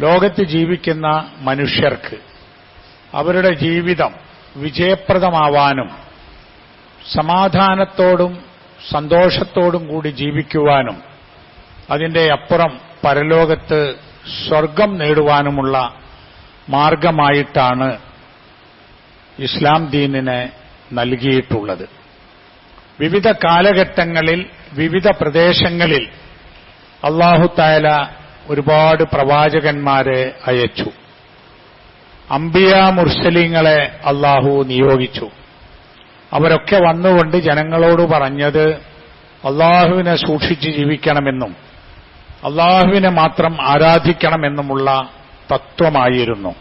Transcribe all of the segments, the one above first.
ലോകത്ത് ജീവിക്കുന്ന മനുഷ്യർക്ക് അവരുടെ ജീവിതം വിജയപ്രദമാവാനും സമാധാനത്തോടും സന്തോഷത്തോടും കൂടി ജീവിക്കുവാനും അതിന്റെ അപ്പുറം പരലോകത്ത് സ്വർഗം നേടുവാനുമുള്ള മാർഗമായിട്ടാണ് ഇസ്ലാം ദീനിനെ നൽകിയിട്ടുള്ളത്. വിവിധ കാലഘട്ടങ്ങളിൽ വിവിധ പ്രദേശങ്ങളിൽ അള്ളാഹുത്തായ ഒരുപാട് പ്രവാചകന്മാരെ അയച്ചു. അംബിയ മുർസലിങ്ങളെ അള്ളാഹു നിയോഗിച്ചു. അവരൊക്കെ വന്നുകൊണ്ട് ജനങ്ങളോട് പറഞ്ഞത് അള്ളാഹുവിനെ സൂക്ഷിച്ച് ജീവിക്കണമെന്നും അള്ളാഹുവിനെ മാത്രം ആരാധിക്കണമെന്നുമുള്ള തത്വമായിരുന്നു.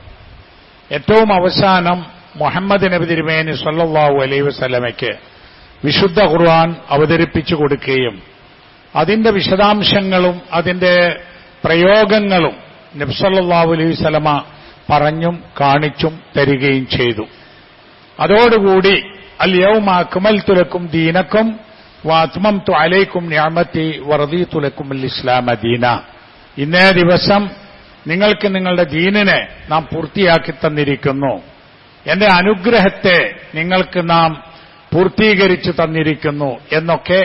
ഏറ്റവും അവസാനം മുഹമ്മദ് നബി തിരുമേനി സല്ലാഹു അലൈ വസ്ലമയ്ക്ക് വിശുദ്ധ ഖുർആൻ അവതരിപ്പിച്ചു കൊടുക്കുകയും അതിന്റെ വിശദാംശങ്ങളും അതിന്റെ പ്രയോഗങ്ങളും നബ്സല്ലാഹു അലൈഹി സ്വലമ പറഞ്ഞും കാണിച്ചും തരികയും ചെയ്തു. അതോടുകൂടി അൽ യൗമ അക്മൽ തുലക്കും ദീനക്കും വാത്മം തു അലൈക്കും ഞാമത്തി വറുതി തുലക്കും ഇസ്ലാമ ദീന. ഇന്നേ ദിവസം നിങ്ങൾക്ക് നിങ്ങളുടെ ദീനിനെ നാം പൂർത്തിയാക്കി തന്നിരിക്കുന്നു. എന്റെ അനുഗ്രഹത്തെ നിങ്ങൾക്ക് നാം പൂർത്തീകരിച്ചു തന്നിരിക്കുന്നു എന്നൊക്കെ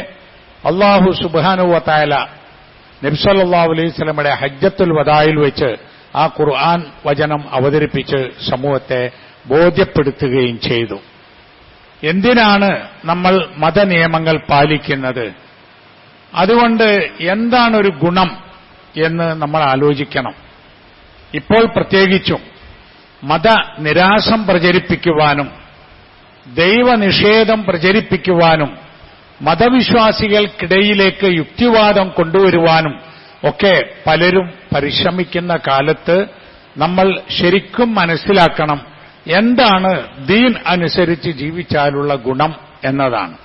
അള്ളാഹു സുബാനുവത്തായ നബ്സല്ലാഹു അലൈഹി സ്വലമയുടെ ഹജ്ജത്തുൽ വദായിൽ വെച്ച് ആ ഖുർആൻ വചനം അവതരിപ്പിച്ച് സമൂഹത്തെ ബോധ്യപ്പെടുത്തുകയും ചെയ്തു. എന്തിനാണ് നമ്മൾ മതനിയമങ്ങൾ പാലിക്കുന്നത്? അതുകൊണ്ട് എന്താണ് ഒരു ഗുണം എന്ന് നമ്മൾ ആലോചിക്കണം. ഇപ്പോൾ പ്രത്യേകിച്ചും മതനിരാശം പ്രചരിപ്പിക്കുവാനും ദൈവനിഷേധം പ്രചരിപ്പിക്കുവാനും മതവിശ്വാസികൾക്കിടയിലേക്ക് യുക്തിവാദം കൊണ്ടുവരുവാനും ഒക്കെ പലരും പരിശ്രമിക്കുന്ന കാലത്ത് നമ്മൾ ശരിക്കും മനസ്സിലാക്കണം എന്താണ് ദീൻ അനുസരിച്ച് ജീവിച്ചാലുള്ള ഗുണം എന്നതാണ്.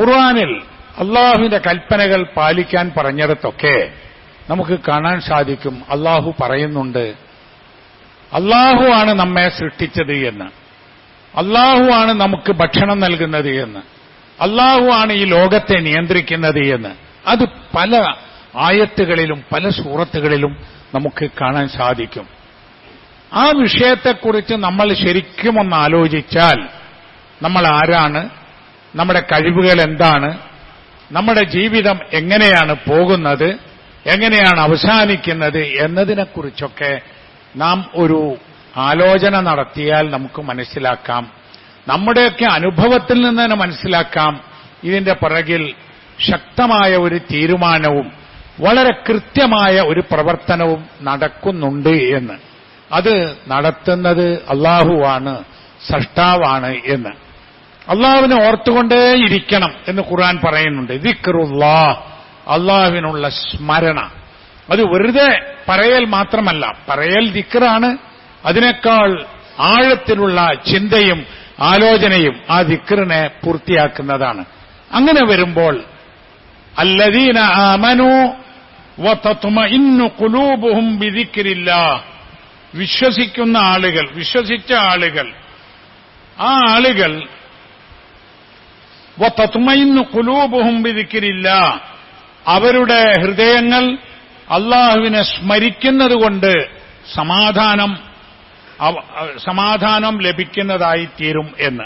ഖുർആാനിൽ അള്ളാഹുവിന്റെ കൽപ്പനകൾ പാലിക്കാൻ പറഞ്ഞിടത്തൊക്കെ നമുക്ക് കാണാൻ സാധിക്കും. അള്ളാഹു പറയുന്നുണ്ട് അള്ളാഹുവാണ് നമ്മെ സൃഷ്ടിച്ചത് എന്ന്. അള്ളാഹുവാണ് നമുക്ക് ഭക്ഷണം നൽകുന്നത് എന്ന്. അള്ളാഹു ആണ് ഈ ലോകത്തെ നിയന്ത്രിക്കുന്നത് എന്ന്. അത് പല ആയത്തുകളിലും പല സൂറത്തുകളിലും നമുക്ക് കാണാൻ സാധിക്കും. ആ വിഷയത്തെക്കുറിച്ച് നമ്മൾ ശരിക്കും ഒന്ന് ആലോചിച്ചാൽ നമ്മൾ ആരാണ്? നമ്മുടെ കഴിവുകൾ എന്താണ്? നമ്മുടെ ജീവിതം എങ്ങനെയാണ് പോകുന്നത്? എങ്ങനെയാണ് അവസാനിക്കുന്നത്? എന്നതിനെക്കുറിച്ചൊക്കെ നാം ഒരു ആലോചന നടത്തിയാൽ നമുക്ക് മനസ്സിലാക്കാം. നമ്മുടെയൊക്കെ അനുഭവത്തിൽ നിന്ന് തന്നെ മനസ്സിലാക്കാം. ഇതിന്റെ പിറകിൽ ശക്തമായ ഒരു തീരുമാനവും വളരെ കൃത്യമായ ഒരു പ്രവർത്തനവും നടക്കുന്നുണ്ട് എന്ന്. അത് നടത്തുന്നത് അള്ളാഹുവാണ് സഷ്ടാവാണ് എന്ന്. അള്ളാഹുവിനെ ഓർത്തുകൊണ്ടേയിരിക്കണം എന്ന് ഖുർആൻ പറയുന്നുണ്ട്. ദിക്റുല്ലാ അള്ളാഹുവിനുള്ള സ്മരണ. അത് വെറുതെ പറയൽ മാത്രമല്ല. പറയൽ ദിക്റാണ്. അതിനേക്കാൾ ആഴത്തിലുള്ള ചിന്തയും ആലോചനയും ആ ദിക്റിനെ പൂർത്തിയാക്കുന്നതാണ്. അങ്ങനെ വരുമ്പോൾ അല്ലദീന ആമനു ഖുലൂബുഹും ബിദിക്രില്ലാഹ് വിശ്വസിക്കുന്ന ആളുകൾ വിശ്വസിച്ച ആളുകൾ ആ ആളുകൾ ഖുലൂബുഹും ബിദിക്രില്ലാഹ് അവരുടെ ഹൃദയങ്ങൾ അള്ളാഹുവിനെ സ്മരിക്കുന്നതുകൊണ്ട് സമാധാനം സമാധാനം ലഭിക്കുന്നതായി തീരും എന്ന്.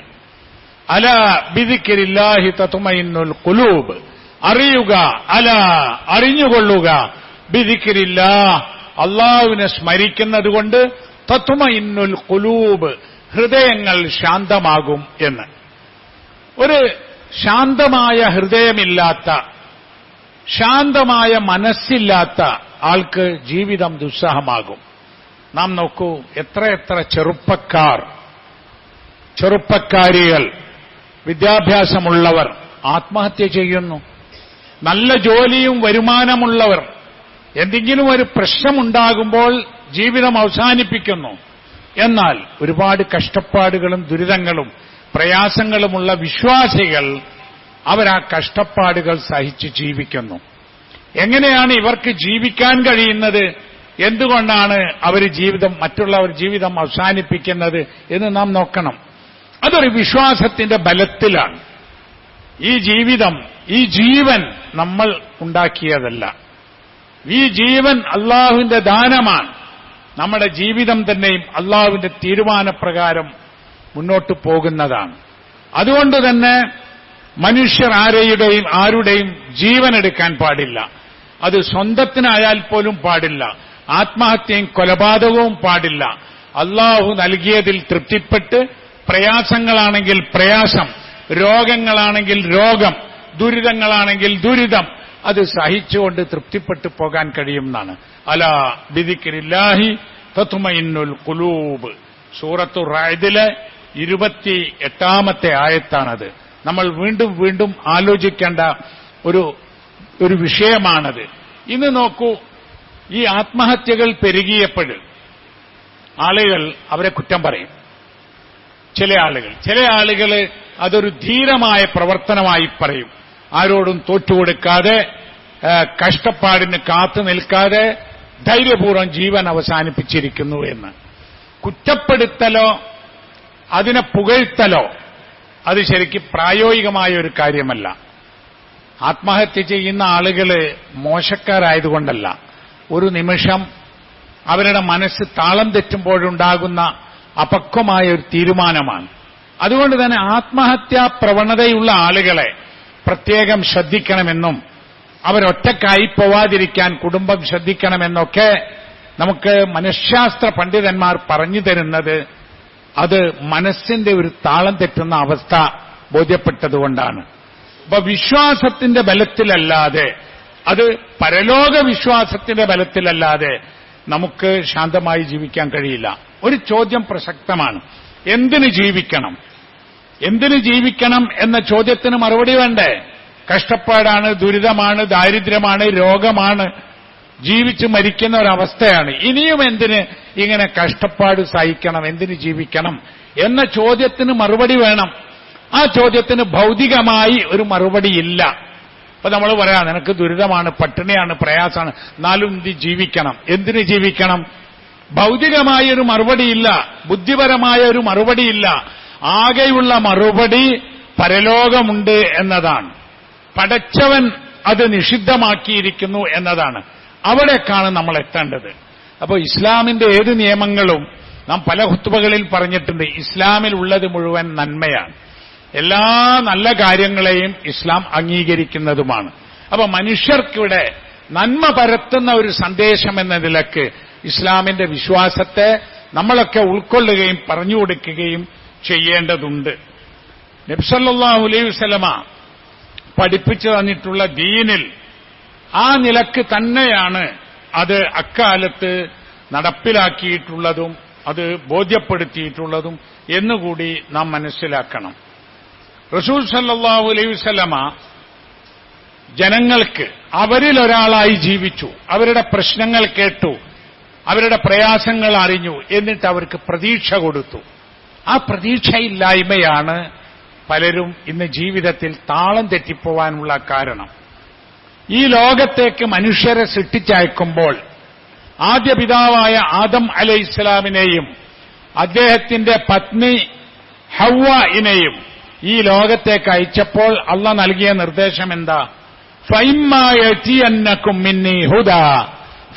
അല ബിദിക്രില്ലാഹി തത്തുമൈന്നുൽ കുലൂബ് അറിയുക അല അറിഞ്ഞുകൊള്ളുക. ബിദിക്കരില്ല അള്ളാഹുവിനെ സ്മരിക്കുന്നതുകൊണ്ട് ഇന്നുൽ കുലൂബ് ഹൃദയങ്ങൾ ശാന്തമാകും എന്ന്. ഒരു ശാന്തമായ ഹൃദയമില്ലാത്ത ശാന്തമായ മനസ്സില്ലാത്ത ആൾക്ക് ജീവിതം ദുസ്സഹമാകും. നാം നോക്കൂ എത്ര ചെറുപ്പക്കാർ ചെറുപ്പക്കാരികൾ വിദ്യാഭ്യാസമുള്ളവർ ആത്മഹത്യ ചെയ്യുന്നു. നല്ല ജോലിയും വരുമാനമുള്ളവർ. എന്തെങ്കിലും ഒരു പ്രശ്നമുണ്ടാകുമ്പോൾ ജീവിതം അവസാനിപ്പിക്കുന്നു. എന്നാൽ ഒരുപാട് കഷ്ടപ്പാടുകളും ദുരിതങ്ങളും പ്രയാസങ്ങളുമുള്ള വിശ്വാസികൾ അവരാ കഷ്ടപ്പാടുകൾ സഹിച്ച് ജീവിക്കുന്നു. എങ്ങനെയാണ് ഇവർക്ക് ജീവിക്കാൻ കഴിയുന്നത്? എന്തുകൊണ്ടാണ് അവർ ജീവിതം മറ്റുള്ളവർ ജീവിതം അവസാനിപ്പിക്കുന്നത് എന്ന് നാം നോക്കണം. അതൊരു വിശ്വാസത്തിന്റെ ബലത്തിലാണ്. ഈ ജീവിതം ഈ ജീവൻ നമ്മൾ ഉണ്ടാക്കിയതല്ല. ഈ ജീവൻ അള്ളാഹുവിന്റെ ദാനമാണ്. നമ്മുടെ ജീവിതം തന്നെയും അള്ളാഹുവിന്റെ തീരുമാനപ്രകാരം മുന്നോട്ട് പോകുന്നതാണ്. അതുകൊണ്ട് തന്നെ മനുഷ്യർ ആരെയുടെയും ആരുടെയും ജീവൻ എടുക്കാൻ പാടില്ല. അത് സ്വന്തത്തിനായാൽ പോലും പാടില്ല. ആത്മഹത്യയും കൊലപാതകവും പാടില്ല. അള്ളാഹു നൽകിയതിൽ തൃപ്തിപ്പെട്ട് പ്രയാസങ്ങളാണെങ്കിൽ പ്രയാസം രോഗങ്ങളാണെങ്കിൽ രോഗം ദുരിതങ്ങളാണെങ്കിൽ ദുരിതം അത് സഹിച്ചുകൊണ്ട് തൃപ്തിപ്പെട്ടു പോകാൻ കഴിയുമെന്നാണ്. അല ബിദിക്രില്ലാഹി തത്തുമയിന്നുൽ കുലൂബ് സൂറത്തു റായതിലെ ഇരുപത്തി എട്ടാമത്തെ ആയത്താണത്. നമ്മൾ വീണ്ടും വീണ്ടും ആലോചിക്കേണ്ട ഒരു ഒരു വിഷയമാണത്. ഇന്ന് നോക്കൂ ഈ ആത്മഹത്യകൾ പെരുകിയപ്പോൾ ആളുകൾ അവരെ കുറ്റം പറയും. ചില ആളുകൾ. ചില ആളുകൾ അതൊരു ധീരമായ പ്രവർത്തനമായി പറയും. ആരോടും തോറ്റുകൊടുക്കാതെ കഷ്ടപ്പാടിന് കാത്തു നിൽക്കാതെ ധൈര്യപൂർവം ജീവൻ അവസാനിപ്പിച്ചിരിക്കുന്നു എന്ന്. കുറ്റപ്പെടുത്തലോ അതിനെ പുകഴ്ത്തലോ അത് ശരിക്കും പ്രായോഗികമായ ഒരു കാര്യമല്ല. ആത്മഹത്യ ചെയ്യുന്ന ആളുകൾ മോശക്കാരായതുകൊണ്ടല്ല. ഒരു നിമിഷം അവരുടെ മനസ്സ് താളം തെറ്റുമ്പോഴുണ്ടാകുന്ന അപക്വമായ ഒരു തീരുമാനമാണ്. അതുകൊണ്ട് തന്നെ ആത്മഹത്യാ പ്രവണതയുള്ള ആളുകളെ പ്രത്യേകം ശ്രദ്ധിക്കണമെന്നും അവരൊറ്റക്കായി പോവാതിരിക്കാൻ കുടുംബം ശ്രദ്ധിക്കണമെന്നൊക്കെ നമുക്ക് മനഃശാസ്ത്ര പണ്ഡിതന്മാർ പറഞ്ഞു തരുന്നത് അത് മനസ്സിന്റെ ഒരു താളം തെറ്റുന്ന അവസ്ഥ ബോധ്യപ്പെട്ടതുകൊണ്ടാണ്. അപ്പൊ വിശ്വാസത്തിന്റെ ബലത്തിലല്ലാതെ അത് പരലോക വിശ്വാസത്തിന്റെ ബലത്തിലല്ലാതെ നമുക്ക് ശാന്തമായി ജീവിക്കാൻ കഴിയില്ല. ഒരു ചോദ്യം പ്രസക്തമാണ്. എന്തിന് ജീവിക്കണം? എന്തിന് ജീവിക്കണം എന്ന ചോദ്യത്തിന് മറുപടി വേണ്ടേ? കഷ്ടപ്പാടാണ് ദുരിതമാണ് ദാരിദ്ര്യമാണ് രോഗമാണ്. ജീവിച്ച് മരിക്കുന്ന ഒരവസ്ഥയാണ്. ഇനിയും എന്തിന് ഇങ്ങനെ കഷ്ടപ്പാട് സഹിക്കണം എന്തിന് ജീവിക്കണം എന്ന ചോദ്യത്തിന് മറുപടി വേണം. ആ ചോദ്യത്തിന് ഭൗതികമായി ഒരു മറുപടി ഇല്ല. അപ്പൊ നമ്മൾ പറയാം നിനക്ക് ദുരിതമാണ് പട്ടിണിയാണ് പ്രയാസമാണ്. എന്നാലും ഇത് ജീവിക്കണം. എന്തിന് ജീവിക്കണം? ഭൗതികമായ ഒരു മറുപടിയില്ല. ബുദ്ധിപരമായ ഒരു മറുപടിയില്ല. ആകെയുള്ള മറുപടി പരലോകമുണ്ട് എന്നതാണ്. പടച്ചവൻ അത് നിഷിദ്ധമാക്കിയിരിക്കുന്നു എന്നതാണ്. അവിടേക്കാണ് നമ്മൾ എത്തേണ്ടത്. അപ്പോൾ ഇസ്ലാമിന്റെ ഏത് നിയമങ്ങളും നാം പല ഹുത്തുബകളിൽ പറഞ്ഞിട്ടുണ്ട് ഇസ്ലാമിൽ ഉള്ളത് മുഴുവൻ നന്മയാണ്. എല്ലാ നല്ല കാര്യങ്ങളെയും ഇസ്ലാം അംഗീകരിക്കുന്നതുമാണ്. അപ്പൊ മനുഷ്യർക്കിവിടെ നന്മ പരത്തുന്ന ഒരു സന്ദേശം എന്ന നിലയ്ക്ക് ഇസ്ലാമിന്റെ വിശ്വാസത്തെ നമ്മളൊക്കെ ഉൾക്കൊള്ളുകയും പറഞ്ഞു കൊടുക്കുകയും ചെയ്യേണ്ടതുണ്ട്. നബ്സല്ലാ അലൈഹി വസല്ലമ പഠിപ്പിച്ചു തന്നിട്ടുള്ള ദീനിൽ ആ നിലയ്ക്ക് തന്നെയാണ് അത് അക്കാലത്ത് നടപ്പിലാക്കിയിട്ടുള്ളതും അത് ബോധ്യപ്പെടുത്തിയിട്ടുള്ളതും എന്നുകൂടി നാം മനസ്സിലാക്കണം. റസൂൽ സല്ലാഹു അലൈഹി വസല്ലമ ജനങ്ങൾക്ക് അവരിൽ ഒരാളായി ജീവിച്ചു. അവരുടെ പ്രശ്നങ്ങൾ കേട്ടു. അവരുടെ പ്രയാസങ്ങൾ അറിഞ്ഞു. എന്നിട്ട് അവർക്ക് പ്രതീക്ഷ കൊടുത്തു. ആ പ്രതീക്ഷയില്ലായ്മയാണ് പലരും ഇന്ന് ജീവിതത്തിൽ താളം തെറ്റിപ്പോവാനുള്ള കാരണം. ഈ ലോകത്തേക്ക് മനുഷ്യരെ സൃഷ്ടിച്ചയക്കുമ്പോൾ ആദ്യ പിതാവായ ആദം അലൈഹി ഇസ്ലാമിനെയും അദ്ദേഹത്തിന്റെ പത്നി ഹവ്വയിനെയും ഈ ലോകത്തേക്ക് അയച്ചപ്പോൾ അള്ള നൽകിയ നിർദ്ദേശം എന്താ? ഫൈമായറ്റിയന്നക്കും മിന്നി ഹുദ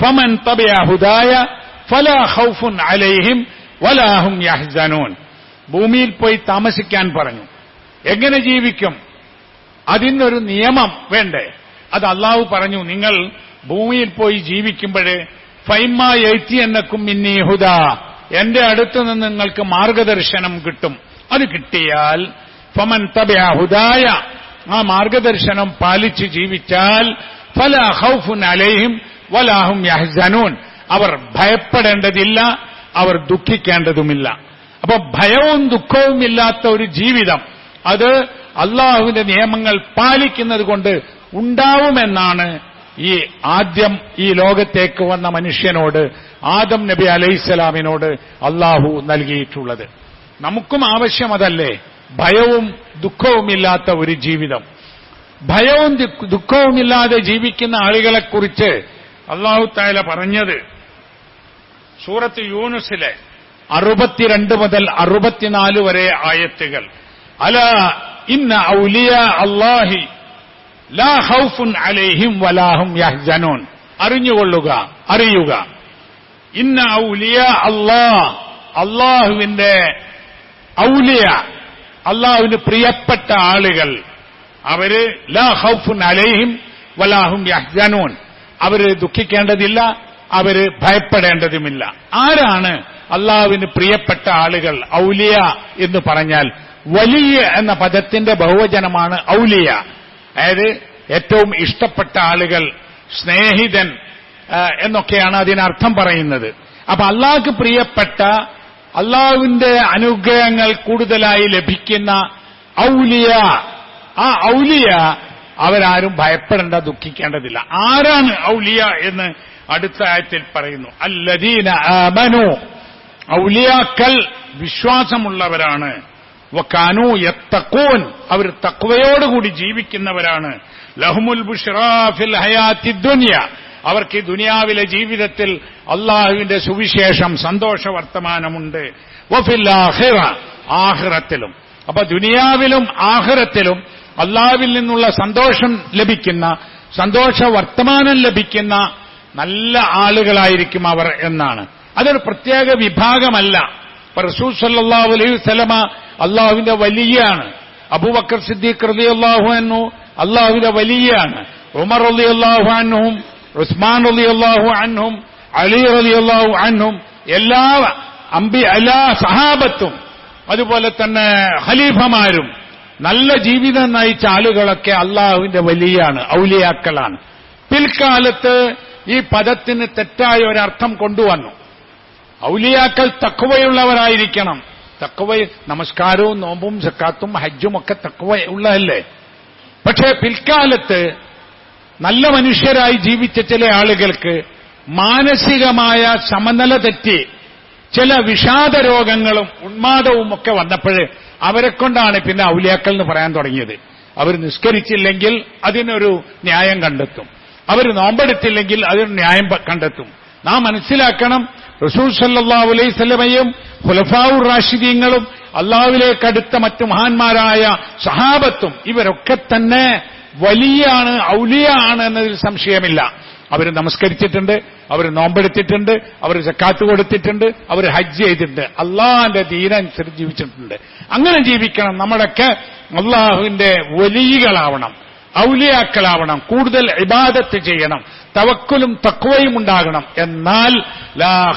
ഫമൻ തബിയ ഹുദായ ഫലാ ഖൗഫുൻ അലൈഹിം വലാഹും യഹ്സനൂൻ. ഭൂമിയിൽ പോയി താമസിക്കാൻ പറഞ്ഞു. എങ്ങനെ ജീവിക്കും? അതിനൊരു നിയമം വേണ്ടേ? അത് അള്ളാഹു പറഞ്ഞു നിങ്ങൾ ഭൂമിയിൽ പോയി ജീവിക്കുമ്പോഴേ ഫൈമ എഴുത്തി എന്നക്കും മിന്നി ഹുദ എന്റെ അടുത്ത് നിന്ന് നിങ്ങൾക്ക് മാർഗദർശനം കിട്ടും. അത് കിട്ടിയാൽ ഫമൻ തബയാഹുദായ ആ മാർഗദർശനം പാലിച്ച് ജീവിച്ചാൽ ഫല ഹൗഫുൻ അലൈഹിം വലാഹും യഹ്സനൂൻ. അവർ ഭയപ്പെടേണ്ടതില്ല അവർ ദുഃഖിക്കേണ്ടതുമില്ല. അപ്പൊ ഭയവും ദുഃഖവും ഇല്ലാത്ത ഒരു ജീവിതം അത് അള്ളാഹുവിന്റെ നിയമങ്ങൾ പാലിക്കുന്നത് കൊണ്ട് ഉണ്ടാവുമെന്നാണ് ഈ ആദ്യം ഈ ലോകത്തേക്ക് വന്ന മനുഷ്യനോട് ആദം നബി അലൈഹിസ്സലാമിനോട് അള്ളാഹു നൽകിയിട്ടുള്ളത്. നമുക്കും ആവശ്യം അതല്ലേ? ഭയവും ദുഃഖവുമില്ലാത്ത ഒരു ജീവിതം. ഭയവും ദുഃഖവുമില്ലാതെ ജീവിക്കുന്ന ആളുകളെക്കുറിച്ച് അള്ളാഹു താല പറഞ്ഞത് സൂറത്ത് യൂനുസിലെ അറുപത്തിരണ്ട് മുതൽ അറുപത്തിനാല് വരെ ആയത്തുകൾ. അല ഇന്ന ഔലിയ അള്ളാഹി ലാ ഹൗഫുൻ അലൈഹിം വലാഹും യഹ്സനൂൻ. അറിഞ്ഞുകൊള്ളുക അറിയുക. ഇന്ന ഔലിയ അള്ളാഹ് അള്ളാഹുവിന്റെ ഔലിയ അള്ളാഹുവിന് പ്രിയപ്പെട്ട ആളുകൾ. അവർ ലാ ഹൌഫുൻ അലൈഹിം വലാഹും യഹ്ജനൂൻ അവർ ദുഃഖിക്കേണ്ടതില്ല അവർ ഭയപ്പെടേണ്ടതുമില്ല. ആരാണ് അള്ളാഹുവിന് പ്രിയപ്പെട്ട ആളുകൾ? ഔലിയ എന്ന് പറഞ്ഞാൽ വലിയ എന്ന പദത്തിന്റെ ബഹുവചനമാണ് ഔലിയ. അതായത് ഏറ്റവും ഇഷ്ടപ്പെട്ട ആളുകൾ സ്നേഹിതൻ എന്നൊക്കെയാണ് അതിനർത്ഥം പറയുന്നത്. അപ്പൊ അള്ളാഹ്ക്ക് പ്രിയപ്പെട്ട അള്ളാഹുവിന്റെ അനുഗ്രഹങ്ങൾ കൂടുതലായി ലഭിക്കുന്ന ഔലിയ. ആ ഔലിയ അവരാരും ഭയപ്പെടേണ്ട ദുഃഖിക്കേണ്ടതില്ല. ആരാണ് ഔലിയ എന്ന് അടുത്ത ആയത്തിൽ പറയുന്നു. അല്ലദീന ആമനു. ഔലിയാക്കൽ വിശ്വാസമുള്ളവരാണ്. വക്കാനു എത്തക്കോൻ അവർ തക്വയോടുകൂടി ജീവിക്കുന്നവരാണ്. ലഹുമുൽ ബുഷറാഫിൽ ഹയാത്തി ദുനിയ. അവർക്ക് ഈ ദുനിയാവിലെ ജീവിതത്തിൽ അള്ളാഹുവിന്റെ സുവിശേഷം സന്തോഷ വർത്തമാനമുണ്ട്. ആഖിറത്തിലും. അപ്പൊ ദുനിയാവിലും ആഹ്റത്തിലും അള്ളാവിൽ നിന്നുള്ള സന്തോഷം ലഭിക്കുന്ന സന്തോഷ വർത്തമാനം ലഭിക്കുന്ന നല്ല ആളുകളായിരിക്കും അവർ എന്നാണ്. അതൊരു പ്രത്യേക വിഭാഗമല്ല. റസൂൽ സല്ലല്ലാഹു അലൈഹി വസല്ലമ അള്ളാഹുവിന്റെ വലിയാണ്. അബൂബക്കർ സിദ്ദീഖ് റളിയല്ലാഹു അൻഹു അള്ളാഹുവിന്റെ വലിയാണ്. ഉമർ റളിയല്ലാഹു അൻഹും ഉസ്മാൻ അലി അള്ളാഹു അന്നും അലി അലി അള്ളാഹു അന്നും എല്ലാ അമ്പി എല്ലാ സഹാബത്തും അതുപോലെ തന്നെ ഖലീഫമാരും നല്ല ജീവിതം നയിച്ച ആളുകളൊക്കെ അള്ളാഹുവിന്റെ വലിയാണ് ഔലിയാക്കളാണ്. പിൽക്കാലത്ത് ഈ പദത്തിന് തെറ്റായ ഒരർത്ഥം കൊണ്ടുവന്നു. ഔലിയാക്കൾ തക്കവയുള്ളവരായിരിക്കണം തക്കവ നമസ്കാരവും നോമ്പും സക്കാത്തും ഹജ്ജും ഒക്കെ തക്കവ ഉള്ളതല്ലേ? പക്ഷേ പിൽക്കാലത്ത് നല്ല മനുഷ്യരായി ജീവിച്ച ചില ആളുകൾക്ക് മാനസികമായ സമനില തെറ്റി ചില വിഷാദ രോഗങ്ങളും ഉന്മാദവും ഒക്കെ വന്നപ്പോൾ അവരെ കൊണ്ടാണ് പിന്നെ ഔലിയാക്കൾ എന്ന് പറയാൻ തുടങ്ങിയത്. അവർ നിസ്കരിച്ചില്ലെങ്കിൽ അതിനൊരു ന്യായം കണ്ടെത്തും. അവർ നോമ്പെടുത്തില്ലെങ്കിൽ അതിനൊരു ന്യായം കണ്ടെത്തും. നാം മനസ്സിലാക്കണം റസൂൽ സല്ലാ അലൈസ്മയും ഹുലഫാവു റാഷിദീങ്ങളും അള്ളാഹുവിലേക്ക് അടുത്ത മറ്റു മഹാന്മാരായ സഹാബത്തും ഇവരൊക്കെ തന്നെ വലിയാണ് ഔലിയാണ് എന്നതിൽ സംശയമില്ല. അവർ നമസ്കരിച്ചിട്ടുണ്ട് അവർ നോമ്പെടുത്തിട്ടുണ്ട് അവർ സക്കാത്ത് കൊടുത്തിട്ടുണ്ട് അവർ ഹജ്ജ് ചെയ്തിട്ടുണ്ട്. അള്ളാഹിന്റെ ദീനനുസരിച്ച് ജീവിച്ചിട്ടുണ്ട്. അങ്ങനെ ജീവിക്കണം നമ്മളൊക്കെ അള്ളാഹുവിന്റെ വലിയകളാവണം ഔലിയാക്കളാവണം കൂടുതൽ ഇബാദത്ത് ചെയ്യണം തവക്കുലും തക്വയും ഉണ്ടാകണം. എന്നാൽ ലാ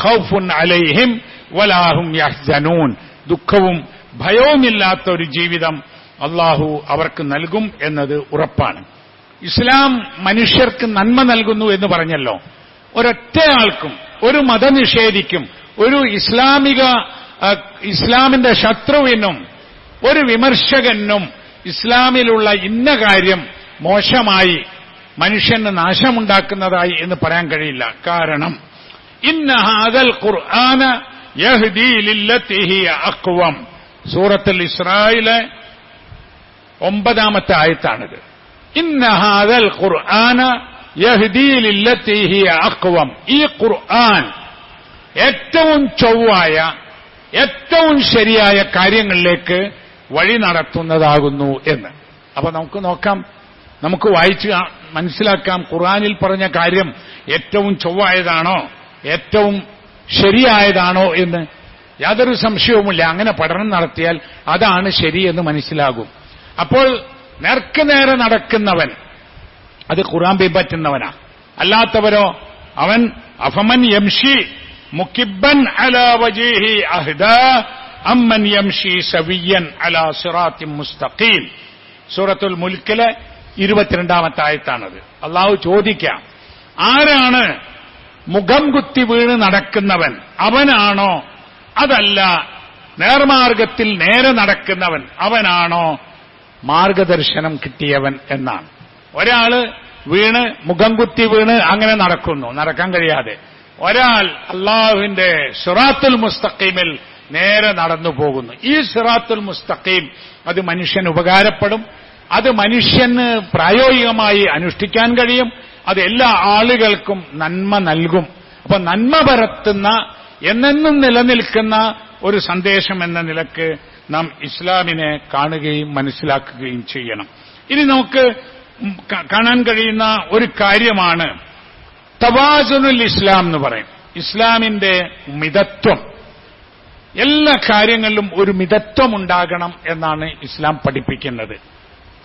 അലൈഹിം വലാഹും യഹ്സനൂൻ. ദുഃഖവും ഭയവുമില്ലാത്ത ഒരു ജീവിതം അള്ളാഹു അവർക്ക് നൽകും എന്നത് ഉറപ്പാണ്. ഇസ്ലാം മനുഷ്യർക്ക് നന്മ നൽകുന്നു എന്ന് പറഞ്ഞല്ലോ. ഒരൊറ്റയാൾക്കും ഒരു മതനിഷേധിക്കും ഒരു ഇസ്ലാമിക ഇസ്ലാമിന്റെ ശത്രുവിനും ഒരു വിമർശകനും ഇസ്ലാമിലുള്ള ഇന്ന കാര്യം മോശമായി മനുഷ്യന് നാശമുണ്ടാക്കുന്നതായി എന്ന് പറയാൻ കഴിയില്ല. കാരണം ഇന്ന ഹാദൽ ഖുർആന യഹ്ദി ലില്ലത്തി അക്വം സൂറത്തുൽ ഇസ്രായിലെ ഒമ്പതാമത്തെ ആയത്താണിത്. ഇന്നഹാദൽ ഖുർആന അക്വം ഈ ഖുർആൻ ഏറ്റവും ചൊവ്വായ ഏറ്റവും ശരിയായ കാര്യങ്ങളിലേക്ക് വഴി നടത്തുന്നതാകുന്നു എന്ന്. അപ്പൊ നമുക്ക് നോക്കാം നമുക്ക് വായിച്ച് മനസ്സിലാക്കാം ഖുർആനിൽ പറഞ്ഞ കാര്യം ഏറ്റവും ചൊവ്വായതാണോ ഏറ്റവും ശരിയായതാണോ എന്ന്. യാതൊരു സംശയവുമില്ല. അങ്ങനെ പഠനം നടത്തിയാൽ അതാണ് ശരിയെന്ന് മനസ്സിലാകും. അപ്പോൾ നേർക്ക് നേരെ നടക്കുന്നവൻ അത് ഖുറാൻ പിൻപറ്റുന്നവനാ അല്ലാത്തവരോ അവൻ അഫമൻ യംഷി മുക്കിബൻ അല വജീഹി അഹ്ദ അമ്മൻ യംഷി സവിയൻ അല സുറാത്തി മുസ്തഖീം. സൂറത്തുൽ മുൽക്കിലെ ഇരുപത്തിരണ്ടാമത്തെ ആയത്താണത്. അള്ളാഹു ചോദിക്കാം ആരാണ് മുഖം കുത്തി വീണ് നടക്കുന്നവൻ? അവനാണോ? അതല്ല നേർമാർഗത്തിൽ നേരെ നടക്കുന്നവൻ അവനാണോ? മാർഗദർശനം കിട്ടിയവൻ എന്നാണ്. ഒരാൾ വീണ് മുഖം കുത്തി വീണ് അങ്ങനെ നടക്കുന്നു. നടക്കാൻ കഴിയാതെ. ഒരാൾ അള്ളാഹുവിന്റെ സിറാത്തുൽ മുസ്തഖീമിൽ നേരെ നടന്നു പോകുന്നു. ഈ സിറാത്തുൽ മുസ്തഖീം അത് മനുഷ്യന് ഉപകാരപ്പെടും. അത് മനുഷ്യന് പ്രായോഗികമായി അനുഷ്ഠിക്കാൻ കഴിയും. അത് എല്ലാ ആളുകൾക്കും നന്മ നൽകും. അപ്പൊ നന്മ പരത്തുന്ന എന്നെന്നും നിലനിൽക്കുന്ന ഒരു സന്ദേശം എന്ന നിലയ്ക്ക് നാം ഇസ്ലാമിനെ കാണുകയും മനസ്സിലാക്കുകയും ചെയ്യണം. ഇനി നമുക്ക് കാണാൻ കഴിയുന്ന ഒരു കാര്യമാണ് തവാസുനുൽ ഇസ്ലാം എന്ന് പറയും. ഇസ്ലാമിന്റെ മിതത്വം. എല്ലാ കാര്യങ്ങളിലും ഒരു മിതത്വം ഉണ്ടാകണം എന്നാണ് ഇസ്ലാം പഠിപ്പിക്കുന്നത്.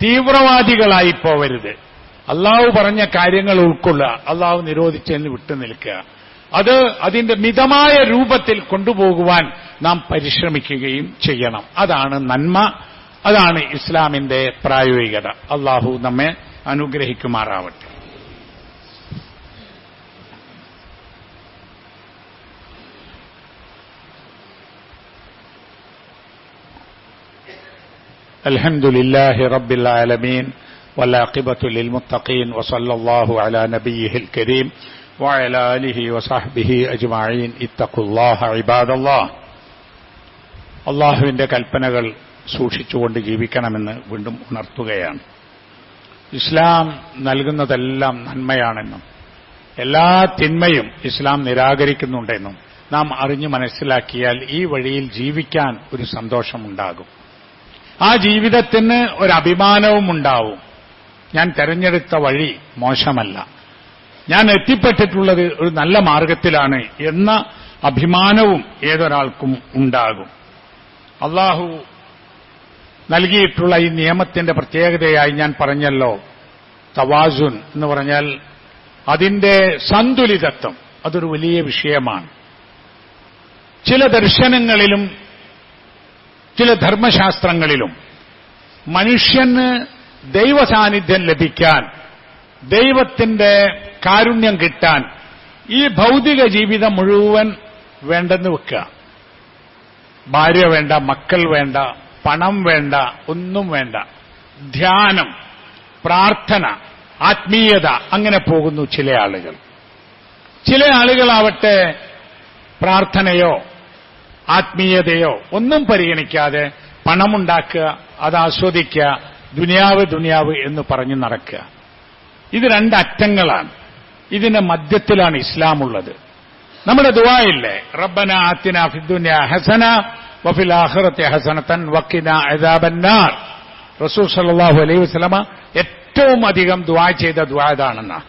തീവ്രവാദികളായി പോവരുത്. അള്ളാഹു പറഞ്ഞ കാര്യങ്ങൾ ഉൾക്കൊള്ളുക. അള്ളാഹു നിരോധിച്ചതിന് വിട്ടു നിൽക്കുക അത് അതിന്റെ മിതമായ രൂപത്തിൽ കൊണ്ടുപോകുവാൻ നാം പരിശ്രമിക്കുകയും ചെയ്യണം അതാണ് നന്മ അതാണ് ഇസ്ലാമിന്റെ പ്രായോഗികത അള്ളാഹു നമ്മെ അനുഗ്രഹിക്കുമാറാവട്ടെ الحمد لله رب العالمين والعاقبة للمتقين وصلى الله على نبيه الكريم وعلى آله وصحبه أجمعين اتقوا الله عباد الله അള്ളാഹുവിന്റെ കൽപ്പനകൾ സൂക്ഷിച്ചുകൊണ്ട് ജീവിക്കണമെന്ന് വീണ്ടും ഉണർത്തുകയാണ് ഇസ്ലാം നൽകുന്നതെല്ലാം നന്മയാണെന്നും എല്ലാ തിന്മയും ഇസ്ലാം നിരാകരിക്കുന്നുണ്ടെന്നും നാം അറിഞ്ഞു മനസ്സിലാക്കിയാൽ ഈ വഴിയിൽ ജീവിക്കാൻ ഒരു സന്തോഷമുണ്ടാകും ആ ജീവിതത്തിന് ഒരു അഭിമാനവും ഉണ്ടാവും ഞാൻ തെരഞ്ഞെടുത്ത വഴി മോശമല്ല ഞാൻ എത്തിപ്പെട്ടിട്ടുള്ളത് ഒരു നല്ല മാർഗത്തിലാണ് എന്ന അഭിമാനവും ഏതൊരാൾക്കും ഉണ്ടാകും. അള്ളാഹു നൽകിയിട്ടുള്ള ഈ നിയമത്തിന്റെ പ്രത്യേകതയായി ഞാൻ പറഞ്ഞല്ലോ. തവാസുൻ എന്ന് പറഞ്ഞാൽ അതിന്റെ സന്തുലിതത്വം. അതൊരു വലിയ വിഷയമാണ്. ചില ദർശനങ്ങളിലും ചില ധർമ്മശാസ്ത്രങ്ങളിലും മനുഷ്യന് ദൈവസാന്നിധ്യം ലഭിക്കാൻ ദൈവത്തിന്റെ കാരുണ്യം കിട്ടാൻ ഈ ഭൗതിക ജീവിതം മുഴുവൻ വേണ്ടെന്ന് വെക്കുക. ഭാര്യ വേണ്ട മക്കൾ വേണ്ട പണം വേണ്ട ഒന്നും വേണ്ട. ധ്യാനം പ്രാർത്ഥന ആത്മീയത അങ്ങനെ പോകുന്നു ചില ആളുകൾ. ചില ആളുകളാവട്ടെ പ്രാർത്ഥനയോ ആത്മീയതയോ ഒന്നും പരിഗണിക്കാതെ പണമുണ്ടാക്കുക അത് ആസ്വദിക്കുക ദുനിയാവ് ദുനിയാവ് എന്ന് പറഞ്ഞു നടക്കുക. ഇത് രണ്ട് അറ്റങ്ങളാണ്. ഇതിന്റെ മധ്യത്തിലാണ് ഇസ്ലാം ഉള്ളത് നമ്മുടെ ദുവായില്ലേ റബ്ബന ആത്തിന ഫിദ്ദുനിയ ഹസന വഫിൽ ആഹ്റത്തെ ഹസനത്തൻ വക്കിന അദാബന്നാർ റസൂൽ സല്ലാഹു അലൈഹി വസ്ലമ ഏറ്റവും അധികം ദ്വാ ചെയ്ത ദുആ ഇതാണെന്ന.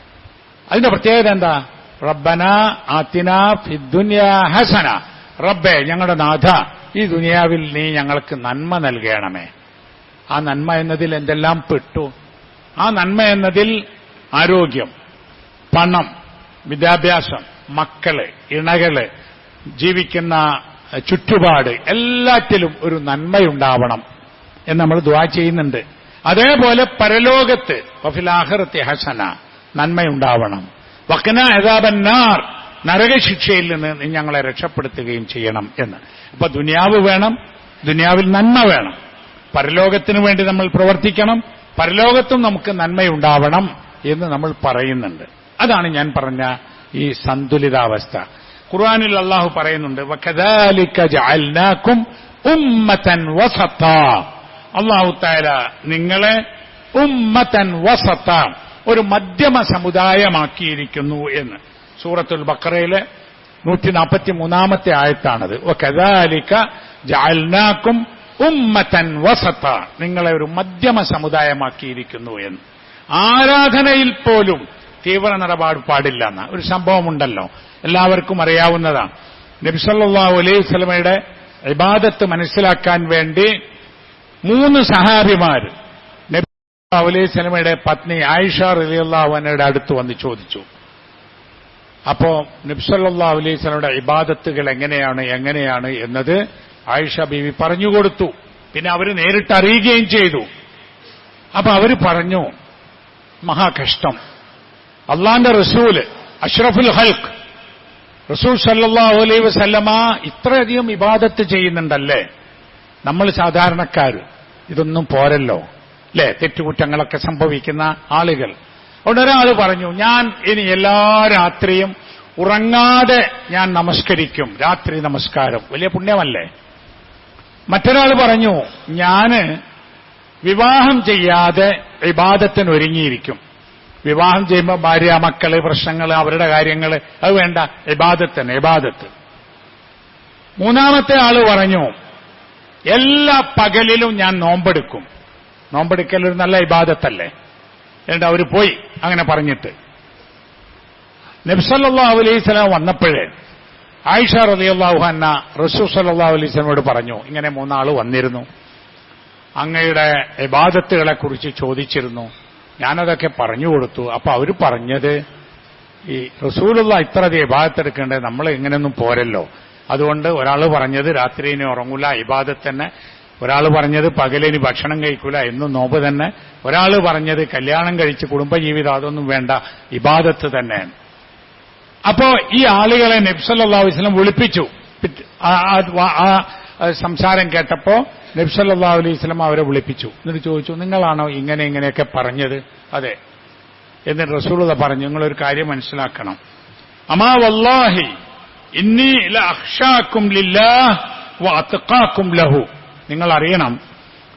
അതിന്റെ പ്രത്യേകത എന്താ? റബ്ബന ആത്തിന ഫിദ്ദുനിയ ഹസന. റബ്ബെ ഞങ്ങളുടെ നാഥ ഈ ദുനിയാവിൽ നീ ഞങ്ങൾക്ക് നന്മ നൽകണമേ. ആ നന്മ എന്നതിൽ എന്തെല്ലാം പെട്ടു? ആ നന്മ എന്നതിൽ ആരോഗ്യം. പണം വിദ്യാഭ്യാസം മക്കൾ ഇണകൾ ജീവിക്കുന്ന ചുറ്റുപാട് എല്ലാറ്റിലും ഒരു നന്മയുണ്ടാവണം എന്ന് നമ്മൾ ദുവാ ചെയ്യുന്നുണ്ട്. അതേപോലെ പരലോകത്ത് വഫിലാഹറത്തെ ഹസന നന്മയുണ്ടാവണം. വക്കന അതാബന്നാർ നരകശിക്ഷയിൽ നിന്ന് ഞങ്ങളെ രക്ഷപ്പെടുത്തുകയും ചെയ്യണം എന്ന്. അപ്പൊ ദുനിയാവ് വേണം ദുനിയാവിൽ നന്മ വേണം. പരലോകത്തിന് വേണ്ടി നമ്മൾ പ്രവർത്തിക്കണം പരലോകത്തും നമുക്ക് നന്മയുണ്ടാവണം എന്ന് നമ്മൾ പറയുന്നുണ്ട്. അതാണ് ഞാൻ പറഞ്ഞ ഈ സന്തുലിതാവസ്ഥ. ഖുർആാനിൽ അള്ളാഹു പറയുന്നുണ്ട് ഉമ്മതൻ വസത്ത അള്ളാഹു തആല നിങ്ങളെ ഉമ്മത്തൻ വസത്ത ഒരു മധ്യമ സമുദായമാക്കിയിരിക്കുന്നു എന്ന്. സൂറത്തുൽ ബക്കറയിലെ നൂറ്റി നാൽപ്പത്തി മൂന്നാമത്തെ ആയത്താണത്. വകദാലിക ജാൽനാക്കും ഉമ്മത്തൻ വസത്ത നിങ്ങളെ ഒരു മധ്യമ സമുദായമാക്കിയിരിക്കുന്നു എന്ന്. ആരാധനയിൽ പോലും തീവ്ര നിലപാട് പാടില്ല എന്ന ഒരു സംഭവമുണ്ടല്ലോ. എല്ലാവർക്കും അറിയാവുന്നതാണ് നബിസല്ലാ അലൈഹി സ്വലമയുടെ ഇബാദത്ത് മനസ്സിലാക്കാൻ വേണ്ടി മൂന്ന് സഹാബിമാർ നബി അലൈഹി സ്വലമയുടെ പത്നി ആയിഷ റലിയല്ലാഹുവിനയുടെ അടുത്ത് വന്ന് ചോദിച്ചു. അപ്പോ നബ്സല്ലാ അലൈഹി സ്വലയുടെ ഇബാദത്തുകൾ എങ്ങനെയാണ് എങ്ങനെയാണ് എന്നത് ആയിഷ ബീവി പറഞ്ഞുകൊടുത്തു പിന്നെ അവർ നേരിട്ട് അറിയുകയും ചെയ്തു. അപ്പൊ അവർ പറഞ്ഞു മഹാകഷ്ടം. അള്ളാന്റെ റസൂൽ അഷ്റഫുൽ ഹൽക്ക് റസൂൽ സല്ലാഹു അലൈ വസല്ലമ ഇത്രയധികം ഇബാദത്ത് ചെയ്യുന്നുണ്ടല്ലേ? നമ്മൾ സാധാരണക്കാർ ഇതൊന്നും പോരല്ലോ അല്ലെ തെറ്റുകുറ്റങ്ങളൊക്കെ സംഭവിക്കുന്ന ആളുകൾ. അവിടെ ഒരാൾ പറഞ്ഞു ഞാൻ ഇനി എല്ലാ രാത്രിയും ഉറങ്ങാതെ ഞാൻ നമസ്കരിക്കും രാത്രി നമസ്കാരം. വലിയ പുണ്യമല്ലേ? മറ്റൊരാൾ പറഞ്ഞു ഞാൻ വിവാഹം ചെയ്യാതെ ഇബാദത്തിന് ഒരുങ്ങിയിരിക്കും വിവാഹം ചെയ്യുമ്പോൾ ഭാര്യ മക്കൾ പ്രശ്നങ്ങൾ അവരുടെ കാര്യങ്ങൾ അത് വേണ്ട. ഇബാദത്തിന് ഇബാദത്ത്. മൂന്നാമത്തെ ആൾ പറഞ്ഞു എല്ലാ പകലിലും ഞാൻ നോമ്പെടുക്കും. നോമ്പെടുക്കൽ ഒരു നല്ല ഇബാദത്തല്ലേ? എന്നിട്ട് അവർ പോയി അങ്ങനെ പറഞ്ഞിട്ട്. നബ്സല്ലാ അലൈഹി സ്വലാം വന്നപ്പോഴേ ആയിഷ റസൂൽ സല്ലല്ലാഹു അലൈഹി സ്വലമോട് പറഞ്ഞു ഇങ്ങനെ മൂന്നാൾ വന്നിരുന്നു. അങ്ങയുടെ ഇബാദത്തുകളെ കുറിച്ച് ചോദിച്ചിരുന്നു. ഞാനതൊക്കെ പറഞ്ഞു കൊടുത്തു. അപ്പൊ അവർ പറഞ്ഞത് ഈ റസൂലുള്ള ഇത്ര ഇബാദത്ത് എടുക്കേണ്ടത് നമ്മൾ ഇങ്ങനെയൊന്നും പോരല്ലോ. അതുകൊണ്ട് ഒരാൾ പറഞ്ഞത് രാത്രി ഇനി ഉറങ്ങൂല ഇബാദത്ത് തന്നെ. ഒരാൾ പറഞ്ഞത് പകലിനി ഭക്ഷണം കഴിക്കൂല എന്നും നോമ്പ് തന്നെ. ഒരാൾ പറഞ്ഞത് കല്യാണം കഴിച്ച് കുടുംബജീവിതം അതൊന്നും വേണ്ട ഇബാദത്ത് തന്നെയാണ് അപ്പോ ഈ ആളുകളെ നബ്സല്ലാ വസ്ലം വിളിപ്പിച്ചു. ആ സംസാരം കേട്ടപ്പോ നബ്സല്ലാ അലൈഹി സ്വലം അവരെ വിളിപ്പിച്ചു. എന്നിട്ട് ചോദിച്ചു നിങ്ങളാണോ ഇങ്ങനെ ഇങ്ങനെയൊക്കെ പറഞ്ഞത്? അതെ. എന്നിട്ട് റസൂളത പറഞ്ഞു നിങ്ങളൊരു കാര്യം മനസ്സിലാക്കണം. അമാ വല്ലാഹി ഇന്നി അക്ഷാക്കും ലില്ലാഹ് ലഹു. നിങ്ങൾ അറിയണം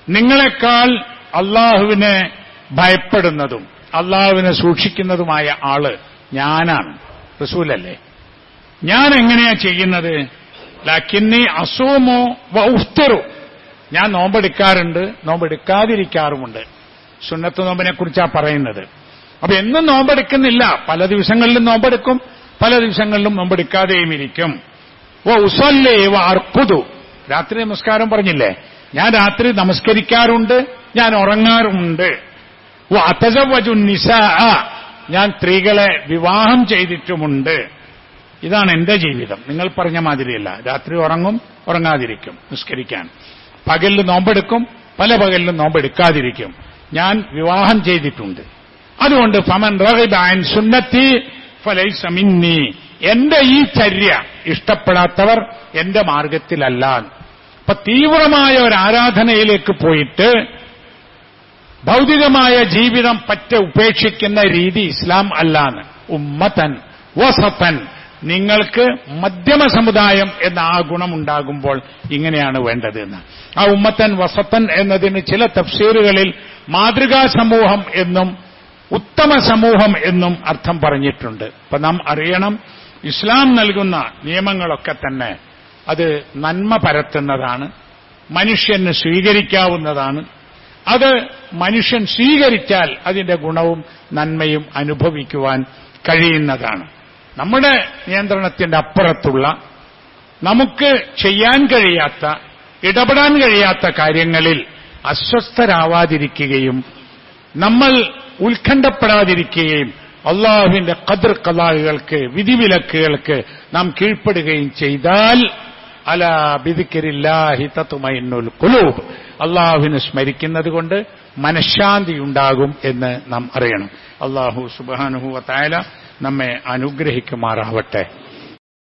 നിങ്ങളെക്കാൾ അള്ളാഹുവിനെ ഭയപ്പെടുന്നതും അള്ളാഹുവിനെ സൂക്ഷിക്കുന്നതുമായ ആൾ ഞാനാണ്. റസൂലല്ലേ? ഞാൻ എങ്ങനെയാ ചെയ്യുന്നത്? ലാക്കിന്നി അസൂമോ വ ഞാൻ നോമ്പെടുക്കാറുണ്ട് നോമ്പെടുക്കാതിരിക്കാറുമുണ്ട്. സുന്നത്ത് നോമ്പിനെ കുറിച്ചാണ് പറയുന്നത്. അപ്പൊ എന്നും നോമ്പെടുക്കുന്നില്ല. പല ദിവസങ്ങളിലും നോമ്പെടുക്കും പല ദിവസങ്ങളിലും നോമ്പെടുക്കാതെയും ഇരിക്കും. ഓ ഉസല്ലേ വ അർക്കുതു രാത്രി നമസ്കാരം പറഞ്ഞില്ലേ? ഞാൻ രാത്രി നമസ്കരിക്കാറുണ്ട് ഞാൻ ഉറങ്ങാറുമുണ്ട്. ഓ അതജവജു നിസ. ഞാൻ സ്ത്രീകളെ വിവാഹം ചെയ്തിട്ടുമുണ്ട്. ഇതാണ് എന്റെ ജീവിതം. നിങ്ങൾ പറഞ്ഞ മാതിരിയല്ല. രാത്രി ഉറങ്ങും ഉറങ്ങാതിരിക്കും. നിസ്കരിക്കാൻ. പകലിൽ നോമ്പെടുക്കും പല പകലിലും നോമ്പെടുക്കാതിരിക്കും. ഞാൻ വിവാഹം ചെയ്തിട്ടുണ്ട്. അതുകൊണ്ട് ഫമൻ റഹിബാൻ സുന്നത്തി ഫലൈസ മിന്നി. എന്റെ ഈ ചര്യ ഇഷ്ടപ്പെടാത്തവർ എന്റെ മാർഗത്തിലല്ല അപ്പൊ തീവ്രമായ ഒരു ആരാധനയിലേക്ക് പോയിട്ട് ഭൗതികമായ ജീവിതം പറ്റ ഉപേക്ഷിക്കുന്ന രീതി ഇസ്ലാം അല്ലാന്ന്. ഉമ്മതൻ വസത്തൻ നിങ്ങൾക്ക് മധ്യമ സമുദായം എന്ന ആ ഗുണമുണ്ടാകുമ്പോൾ ഇങ്ങനെയാണ് വേണ്ടത് എന്ന്. ആ ഉമ്മത്തൻ വസത്തൻ എന്നതിന് ചില തഫ്സീറുകളിൽ മാതൃകാ സമൂഹം എന്നും ഉത്തമ സമൂഹം എന്നും അർത്ഥം പറഞ്ഞിട്ടുണ്ട്. അപ്പൊ നാം അറിയണം ഇസ്ലാം നൽകുന്ന നിയമങ്ങളൊക്കെ തന്നെ അത് നന്മ പരത്തുന്നതാണ് മനുഷ്യന് സ്വീകരിക്കാവുന്നതാണ്. അത് മനുഷ്യൻ സ്വീകരിച്ചാൽ അതിന്റെ ഗുണവും നന്മയും അനുഭവിക്കുവാൻ കഴിയുന്നതാണ്. നമ്മുടെ നിയന്ത്രണത്തിന്റെ അപ്പുറത്തുള്ള നമുക്ക് ചെയ്യാൻ കഴിയാത്ത ഇടപെടാൻ കഴിയാത്ത കാര്യങ്ങളിൽ അസ്വസ്ഥരാവാതിരിക്കുകയും നമ്മൾ ഉത്കണ്ഠപ്പെടാതിരിക്കുകയും അള്ളാഹുവിന്റെ കതിർ കലാഹുകൾക്ക് വിധിവിലക്കുകൾക്ക് നാം കീഴ്പ്പെടുകയും ചെയ്താൽ അല ബിദിക്കരില്ലാഹി തത്തുമൈന്നുൽ കുലൂബ് അള്ളാഹുവിനെ സ്മരിക്കുന്നത് കൊണ്ട് മനഃശാന്തി ഉണ്ടാകും എന്ന് നാം അറിയണം. അള്ളാഹു സുബാനുഹുവ തായാല നമ്മെ അനുഗ്രഹിക്കുമാറാവട്ടെ.